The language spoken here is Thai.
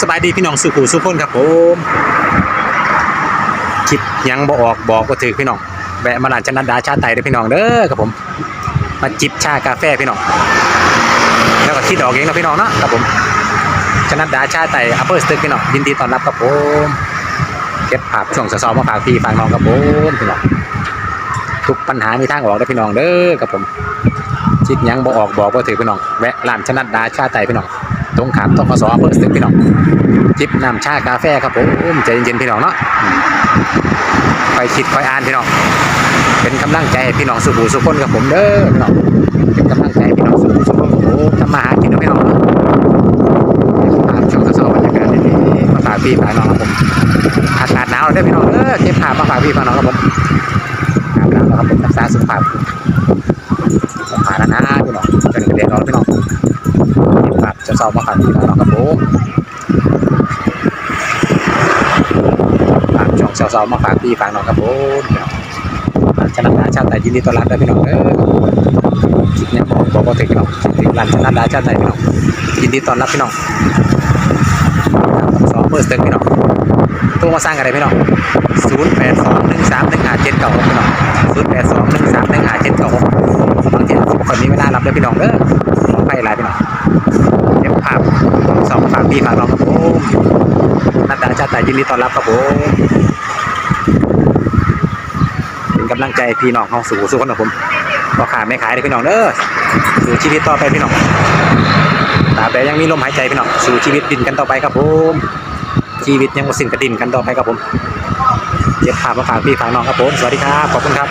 สบายดีพี่น้องสุขูสุขคนครับผมคิดยังบ่ออกบอกก็ถือพี่น้องแวะมาร้านชนัดดาชาไตเด้อพี่น้องเด้อครับผม มาจิบชากาแฟพี่น้องแล้วก็คิดออกเองนะพี่น้องเนาะครับผมชนัดดาชาไตอัปเปอร์สตึกพี่น้องยินดีต้อนรับครับผมเก็บภาพช่วงสะสอมาฝากพี่ฝากน้องครับผมพี่น้องทุกปัญหามีทางออกเด้พี่น้องเด้อครับผมคิดยังบ่ออกบอกก็ถือพี่น้องแวะร้านชนัดดาชาไตพี่น้อง ตรงขามต้องกสอเปอร์สตึกพี่น้องจิบน้ำชากาแฟครับผมใจเย็นๆพี่น้องเนาะคอยคิดคอยอ่านพี่น้องเป็นกำลังใจพี่น้องสุขุสุขคนกับผมเด้อพี่น้องเป็นกำลังใจพี่น้องสุขุสุขคนกับผมทำมาหากินนะพี่น้องเนาะผ่านช่วงเช้าๆบรรยากาศดีๆมาฝากพี่ฝากน้องครับผมอากาศหนาวเด้อพี่น้องเด้อเก็บผ้ามาฝากพี่ฝากน้องครับผมอาบน้ำแล้วครับผมรักษาสุขภาพสุขภาพนะนะพี่น้องเป็นกระเด็นร้อนพี่น้อง ก็บผ้าเช้าๆมาฝากพี่น้องครับผมฝากช่องสาวๆมาฝากพี่ฝากน้องครับผมชนะดาชาติไทยยินดีต้อนรับด้พี่น้องเออคลิปนี้ยบอกบอกว่าถึงพี่น้องถึงร้านชนะดาชาติไทยพี่น้องยินดีต้อนรับพี่น้องสองเบอร์สเต็งพี่น้องตัวมาสร้างอะไรพี่น้องศูนย์แปดสองหนึ่งสามหนึ่งห้าเจ็ดเก้าพี่น้องศูนย์แปดสองหนึ่งสามหนึ่งห้าเจ็ดเก้าบางทีคนนี้เวลารับด้วยพี่น้องเด้อขอไปหลายพี่น้อง เก็บสองฝากพี่ฝากน้องครับผมนัดดาชาติไทยยินดีต้อนรับครับผมเป็นกำลังใจพี่น้องเฮาสู่สู่คนของผมบ่ขาดไม่ขายเลยพี่น้องเด้อสู่ชีวิตต่อไปพี่น้องตราบใดยังมีลมหายใจพี่น้องสู่ชีวิตดินกันต่อไปครับผมชีวิตยังบ่สิ้นกระดินกันต่อไปครับผมเจ็บภาพมาฝากพี่ฝากน้องครับผมสวัสดีครับขอบคุณครับ